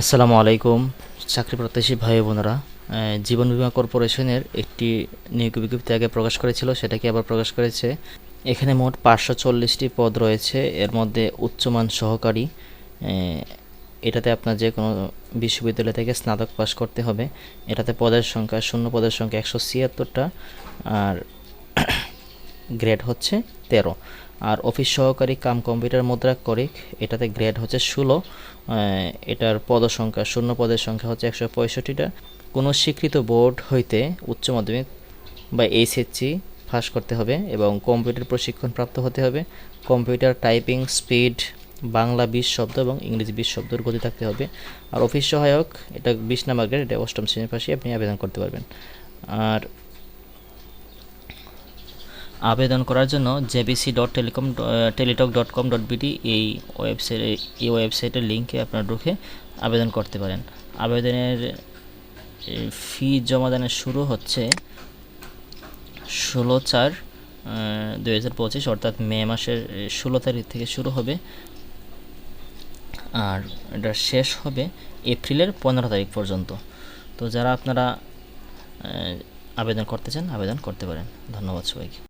আসসালামু আলাইকুম, চাকরি প্রত্যাশী ভাই বোনেরা। জীবন বীমা কর্পোরেশনের একটি নিয়োগ বিজ্ঞপ্তি আগে প্রকাশ করেছিল সেটাকে আবার প্রকাশ করেছে? এখানে মোট পাঁচশো চল্লিশটি পদ রয়েছে, এর মধ্যে উচ্চমান সহকারী এটাতে আপনার যে কোনো বিশ্ববিদ্যালয় থেকে স্নাতক পাশ করতে হবে। এটাতে পদের সংখ্যা, শূন্য পদের সংখ্যা একশো ছিয়াত্তরটা, আর গ্রেড হচ্ছে তেরো। আর অফিস সহকারী কাম কম্পিউটার মুদ্রাক্ষরিক এটাতে গ্রেড হচ্ছে ষোলো এটার পদ সংখ্যা শূন্য পদের সংখ্যা হচ্ছে একশো পঁয়ষট্টিটা। কোনো স্বীকৃত বোর্ড হইতে উচ্চ মাধ্যমিক বা এইচএসসি পাস করতে হবে এবং কম্পিউটার প্রশিক্ষণ প্রাপ্ত হতে হবে। কম্পিউটার টাইপিং স্পিড বাংলা বিশ শব্দ এবং ইংরেজি বিশ শব্দের গতি থাকতে হবে। আর অফিস সহায়ক, এটা বিশ নাম্বার গ্রেড এটা অষ্টম শ্রেণির পাশে আপনি আবেদন করতে পারবেন। আর আবেদন করার জন্য JBC dot telecom Teletalk dot com dot BD এই ওয়েবসাইটে এই ওয়েবসাইটের লিঙ্কে আপনারা ঢুকে আবেদন করতে পারেন। আবেদনের ফি জমাদানের শুরু হচ্ছে ষোলো চার দুই হাজার পঁচিশ, অর্থাৎ মে মাসের ষোলো তারিখ থেকে শুরু হবে। আর এটা শেষ হবে এপ্রিলের পনেরো তারিখ পর্যন্ত। তো যারা আপনারা আবেদন করতে চান, আবেদন করতে পারেন। ধন্যবাদ সবাইকে।